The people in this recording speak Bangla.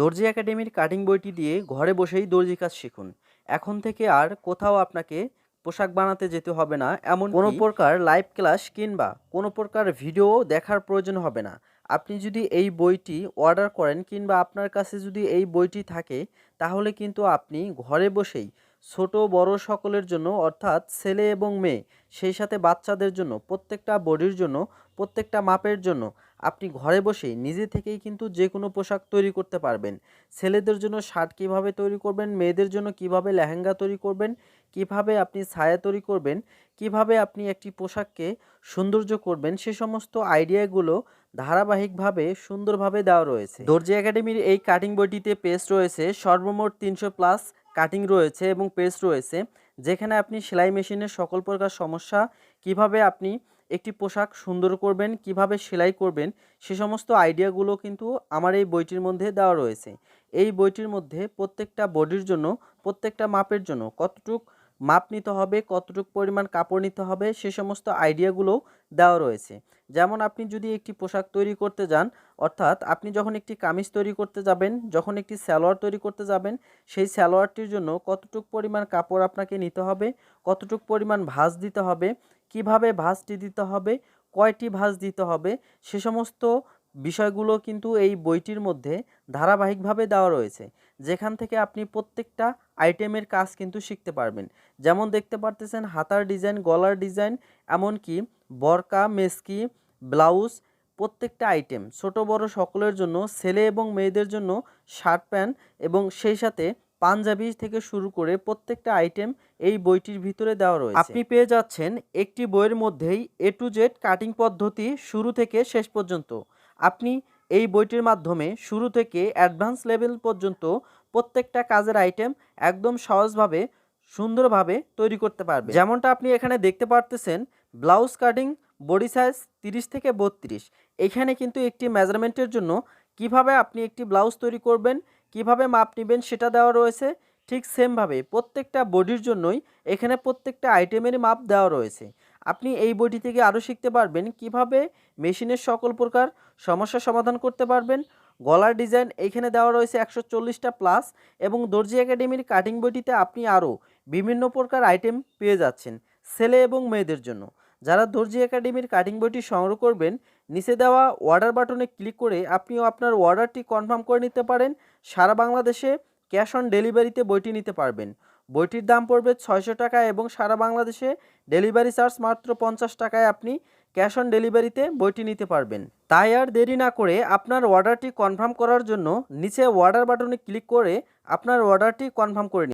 দর্জি একাডেমির কাটিং বইটি দিয়ে ঘরে বসেই দর্জি কাজ শিখুন। এখন থেকে আর কোথাও আপনাকে পোশাক বানাতে যেতে হবে না, এমন কোনো প্রকার লাইভ ক্লাস কিংবা কোনো প্রকার ভিডিও দেখার প্রয়োজন হবে না। আপনি যদি এই বইটি অর্ডার করেন কিংবা আপনার কাছে যদি এই বইটি থাকে, তাহলে কিন্তু আপনি ঘরে বসেই ছোট, বড় সকলের জন্য, অর্থাৎ ছেলে এবং মেয়ে, সেই সাথে বাচ্চাদের জন্য, প্রত্যেকটা বডির জন্য, প্রত্যেকটা মাপের জন্য আপনি ঘরে বসেই নিজে থেকেই কিন্তু যে কোনো পোশাক তৈরি করতে পারবেন। ছেলেদের জন্য শার্ট কীভাবে তৈরি করবেন, মেয়েদের জন্য কীভাবে লেহেঙ্গা তৈরি করবেন, কীভাবে আপনি ছায়া তৈরি করবেন, কীভাবে আপনি একটি পোশাককে সৌন্দর্য করবেন, সে সমস্ত আইডিয়াগুলো ধারাবাহিকভাবে সুন্দরভাবে দেওয়া রয়েছে। দর্জি একাডেমির এই কাটিং বইটিতে পেজ রয়েছে, সর্বমোট তিনশো প্লাস কাটিং রয়েছে এবং পেজ রয়েছে, যেখানে আপনি সেলাই মেশিনের সকল প্রকার সমস্যা কীভাবে আপনি একটি পোশাক সুন্দর করবেন, কীভাবে সেলাই করবেন, সে সমস্ত আইডিয়াগুলো কিন্তু আমার এই বইটির মধ্যে দেওয়া রয়েছে। এই বইটির মধ্যে প্রত্যেকটা বডির জন্য, প্রত্যেকটা মাপের জন্য কতটুক মাপ নিতে হবে, কতটুক পরিমাণ কাপড় নিতে হবে, সে সমস্ত আইডিয়াগুলো দেওয়া রয়েছে। যেমন আপনি যদি একটি পোশাক তৈরি করতে যান, অর্থাৎ আপনি যখন একটি কামিজ তৈরি করতে যাবেন, যখন একটি সালোয়ার তৈরি করতে যাবেন, সেই সালোয়ারটির জন্য কতটুক পরিমাণ কাপড় আপনাকে নিতে হবে, কতটুক পরিমাণ ভাঁজ দিতে হবে কীভাবে ভাঁজটি দিতে হবে, কয়টি ভাঁজ দিতে হবে, সে সমস্ত বিষয়গুলো কিন্তু এই বইটির মধ্যে ধারাবাহিকভাবে দেওয়া রয়েছে। যেখান থেকে আপনি প্রত্যেকটা আইটেমের কাজ কিন্তু শিখতে পারবেন। যেমন দেখতে পারতেছেন হাতার ডিজাইন, গলার ডিজাইন, এমনকি বরকা, মেসকি, ব্লাউজ, প্রত্যেকটা আইটেম। ছোট, বড় সকলের জন্য, ছেলে এবং মেয়েদের জন্য শার্ট প্যান্ট এবং সেই সাথে পাঞ্জাবি থেকে শুরু করে প্রত্যেকটা আইটেম এই বইটির ভিতরে দেওয়া রয়েছে। আপনি পেয়ে যাচ্ছেন একটি বইয়ের মধ্যেই এ টু জেড কাটিং পদ্ধতি শুরু থেকে শেষ পর্যন্ত। আপনি এই বইটির মাধ্যমে শুরু থেকে অ্যাডভান্স লেভেল পর্যন্ত প্রত্যেকটা কাজের আইটেম একদম সহজভাবে, সুন্দরভাবে তৈরি করতে পারবে যেমনটা আপনি এখানে দেখতে পারতেছেন ব্লাউজ কাটিং বডি সাইজ তিরিশ থেকে বত্রিশ। এখানে কিন্তু একটি মেজারমেন্টের জন্য কীভাবে আপনি একটি ব্লাউজ তৈরি করবেন কীভাবে মাপ নেবেন সেটা দেওয়া রয়েছে। ঠিক সেমভাবে প্রত্যেকটা বডির জন্যই এখানে প্রত্যেকটা আইটেমের মাপ দেওয়া রয়েছে। আপনি এই বইটি থেকে আরও শিখতে পারবেন কীভাবে মেশিনের সকল প্রকার সমস্যা সমাধান করতে পারবেন। গলার ডিজাইন এইখানে দেওয়া রয়েছে একশো চল্লিশটা প্লাস এবং দর্জি একাডেমির কাটিং বইটিতে আপনি আরও বিভিন্ন প্রকার আইটেম পেয়ে যাচ্ছেন ছেলে এবং মেয়েদের জন্য। যারা দর্জি একাডেমির কাটিং বইটি সংগ্রহ করবেন, নিচে দেওয়া অর্ডার বাটনে ক্লিক করে আপনিও আপনার অর্ডারটি কনফার্ম করে নিতে পারেন। সারা বাংলাদেশে ক্যাশ অন ডেলিভারিতে বইটি নিতে পারবেন। বইটির দাম পড়বে ছয়শো টাকা এবং সারা বাংলাদেশে ডেলিভারি চার্জ মাত্র পঞ্চাশ টাকায় আপনি ক্যাশ অন ডেলিভারিতে বইটি নিতে পারবেন। তাই আর দেরি না করে আপনার অর্ডারটি কনফার্ম করার জন্য নিচে অর্ডার বাটনে ক্লিক করে আপনার অর্ডারটি কনফার্ম করে